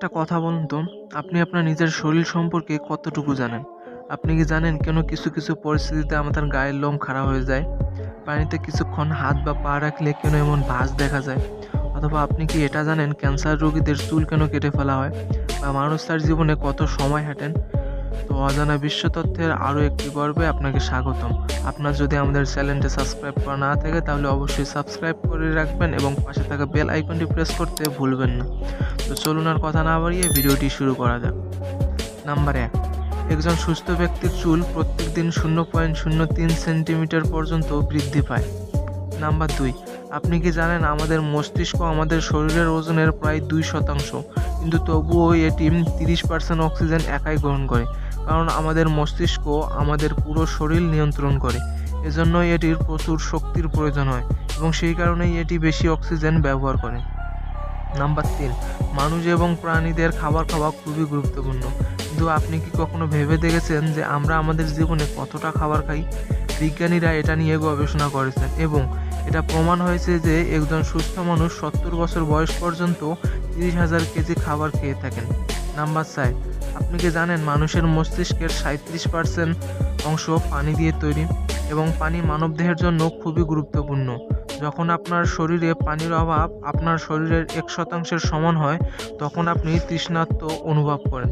একটা কথা বলুন তো, আপনি আপনার নিজের শরীর সম্পর্কে কতটুকু জানেন? আপনি কি জানেন কেন কিছু কিছু পরিস্থিতিতে আমাদের গায়ের লোম খারাপ হয়ে যায়? পানিতে কিছুক্ষণ হাত বা পা রাখলে কেন এমন ভাঁজ দেখা যায়? অথবা আপনি কি এটা জানেন, ক্যান্সার রোগীদের চুল কেন কেটে ফেলা হয়? বা মানুষ তার জীবনে কত সময় হাঁটেন? তো অজানা বিশ্ব তথ্যের আরও একটি পর্বে আপনাকে স্বাগতম। আপনার যদি আমাদের চ্যানেলটি সাবস্ক্রাইব করা না থাকে, তাহলে অবশ্যই সাবস্ক্রাইব করে রাখবেন এবং পাশে থাকা বেল আইকনটি প্রেস করতে ভুলবেন না। তো চলুন আর কথা না বাড়িয়ে ভিডিওটি শুরু করা যাক। নাম্বার এক, একজন সুস্থ ব্যক্তির চুল প্রত্যেক দিন শূন্য পয়েন্ট শূন্য তিন সেন্টিমিটার পর্যন্ত বৃদ্ধি পায়। নাম্বার দুই, আপনি কি জানেন আমাদের মস্তিষ্ক আমাদের শরীরের ওজনের প্রায় দুই শতাংশ, কিন্তু তবুও এটি তিরিশ পার্সেন্ট অক্সিজেন একাই গ্রহণ করে। কারণ আমাদের মস্তিষ্ক আমাদের পুরো শরীর নিয়ন্ত্রণ করে। এজন্যই এটির প্রচুর শক্তির প্রয়োজন হয় এবং সেই কারণেই এটি বেশি অক্সিজেন ব্যবহার করে। নাম্বার তিন, মানুষ এবং প্রাণীদের খাবার খাওয়া খুবই গুরুত্বপূর্ণ। কিন্তু আপনি কি কখনো ভেবে দেখেছেন যে আমরা আমাদের জীবনে কতটা খাবার খাই? বিজ্ঞানীরা এটা নিয়ে গবেষণা করেছেন এবং এটা প্রমাণ হয়েছে যে একজন সুস্থ মানুষ সত্তর বছর বয়স পর্যন্ত তিরিশ হাজার কেজি খাবার খেয়ে থাকেন। নাম্বার চার, আপনি কি জানেন মানুষের মস্তিষ্কের সাঁত্রিশ পার্সেন্ট অংশ পানি দিয়ে তৈরি এবং পানি মানবদেহের জন্য খুবই গুরুত্বপূর্ণ? যখন আপনার শরীরে পানির অভাব আপনার শরীরের এক শতাংশের সমান হয়, তখন আপনি তৃষ্ণার্ত অনুভব করেন।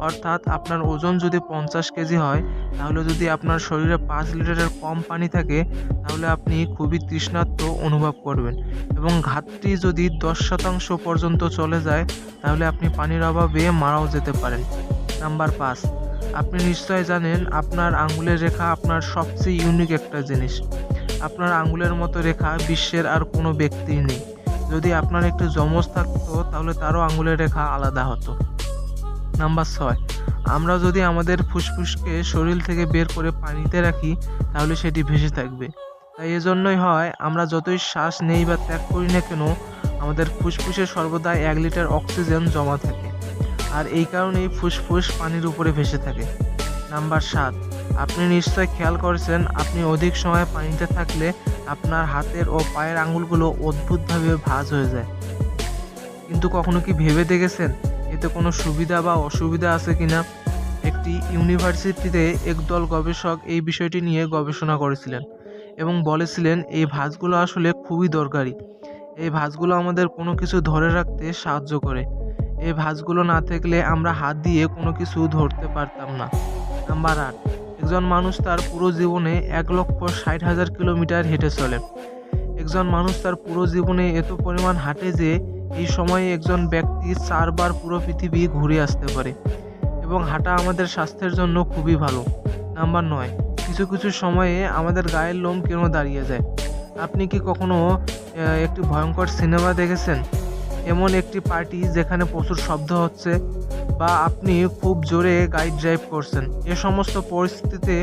অর্থাৎ আপনার ওজন যদি পঞ্চাশ কেজি হয়, তাহলে যদি আপনার শরীরে পাঁচ লিটারের কম পানি থাকে, তাহলে আপনি খুবই তৃষ্ণার্ত অনুভব করবেন। এবং ঘাটতি যদি দশ শতাংশ পর্যন্ত চলে যায়, তাহলে আপনি পানির অভাবে মারাও যেতে পারেন। নাম্বার পাঁচ, আপনি নিশ্চয় জানেন আপনার আঙ্গুলের রেখা আপনার সবচেয়ে ইউনিক একটা জিনিস। আপনার আঙ্গুলের মতো রেখা বিশ্বের আর কোনো ব্যক্তির নেই। যদি আপনার একটি যমজ থাকতো, তাহলে তারও আঙ্গুলের রেখা আলাদা হতো। নাম্বার ছয়। আমরা যদি আমাদের ফুসফুসকে শরীর থেকে বের করে পানিতে রাখি, তাহলে সেটি ভেসে থাকবে। তাই এজন্যই হয়, আমরা যতই শ্বাস নেই বা ত্যাগ করি না কেন, আমাদের ফুসফুসে সর্বদা এক লিটার অক্সিজেন জমা থাকে। আর এই কারণেই ফুসফুস পানির উপরে ভেসে থাকে। নাম্বার সাত, আপনি নিশ্চয় খেয়াল করেছেন, আপনি অধিক সময় পানিতে থাকলে আপনার হাতের ও পায়ের আঙুলগুলো অদ্ভুতভাবে ভাঁজ হয়ে যায়। কিন্তু কখনো কি ভেবে দেখেছেন? এতে কোনো সুবিধা বা অসুবিধা আছে কিনা? একটি ইউনিভার্সিটিতে একদল গবেষক এই বিষয়টি নিয়ে গবেষণা করেছিলেন এবং বলেছিলেন, এই ভাঁজগুলো আসলে খুবই দরকারি। এই ভাঁজগুলো আমাদের কোনো কিছু ধরে রাখতে সাহায্য করে। এই ভাঁজগুলো না থাকলে আমরা হাত দিয়ে কোনো কিছু ধরতে পারতাম না। নাম্বার আট, একজন মানুষ তার পুরো জীবনে এক লক্ষ ষাট হাজার কিলোমিটার হেঁটে চলে। একজন মানুষ তার পুরো জীবনে এত পরিমাণ হাঁটে যে এই সময়ে একজন ব্যক্তি চারবার পুরো পৃথিবী ঘুরে আসতে পারে এবং হাঁটা আমাদের স্বাস্থ্যের জন্য খুবই ভালো। নাম্বার নয়, কিছু কিছু সময়ে আমাদের গায়ের লোম কেন দাঁড়িয়ে যায়? আপনি কি কখনো একটি ভয়ঙ্কর সিনেমা দেখেছেন? এমন একটি পার্টি যেখানে প্রচুর শব্দ হচ্ছে বা আপনি খুব জোরে গাইড ড্রাইভ করছেন। এ সমস্ত পরিস্থিতিতে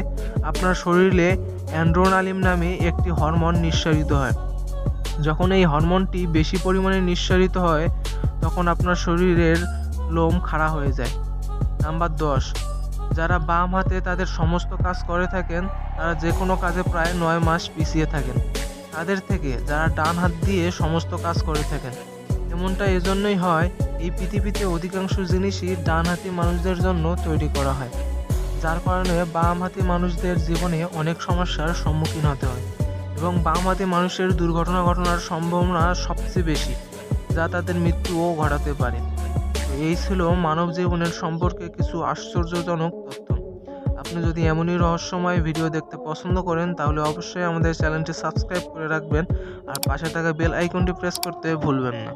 আপনার শরীরে অ্যান্ড্রোনালিম নামে একটি হরমোন নিঃসরিত হয়। যখন এই হরমোনটি বেশি পরিমাণে নিঃসারিত হয়, তখন আপনার শরীরের লোম খাড়া হয়ে যায়। নাম্বার দশ, যারা বাম হাতে তাদের সমস্ত কাজ করে থাকেন, তারা যে কোনো কাজে প্রায় নয় মাস পিছিয়ে থাকেন। তাদের থেকে যারা ডান হাত দিয়ে সমস্ত কাজ করে থাকেন, এমনটা এজন্যই হয়, এই পৃথিবীতে অধিকাংশ জিনিসই ডানহাতি মানুষদের জন্য তৈরি করা হয়। যার কারণে বামহাতি মানুষদের জীবনে অনেক সমস্যার সম্মুখীন হতে হয়। এবং বাম হাতে মানুষের দুর্ঘটনা ঘটনার সম্ভাবনা সবচেয়ে বেশি, যা তাদের মৃত্যুও ঘটাতে পারে। এই ছিল মানব জীবনের সম্পর্কে কিছু আশ্চর্যজনক তথ্য। আপনি যদি এমনই রহস্যময় ভিডিও দেখতে পছন্দ করেন, তাহলে অবশ্যই আমাদের চ্যানেলটি সাবস্ক্রাইব করে রাখবেন আর পাশে থাকা বেল আইকনটি প্রেস করতে ভুলবেন না।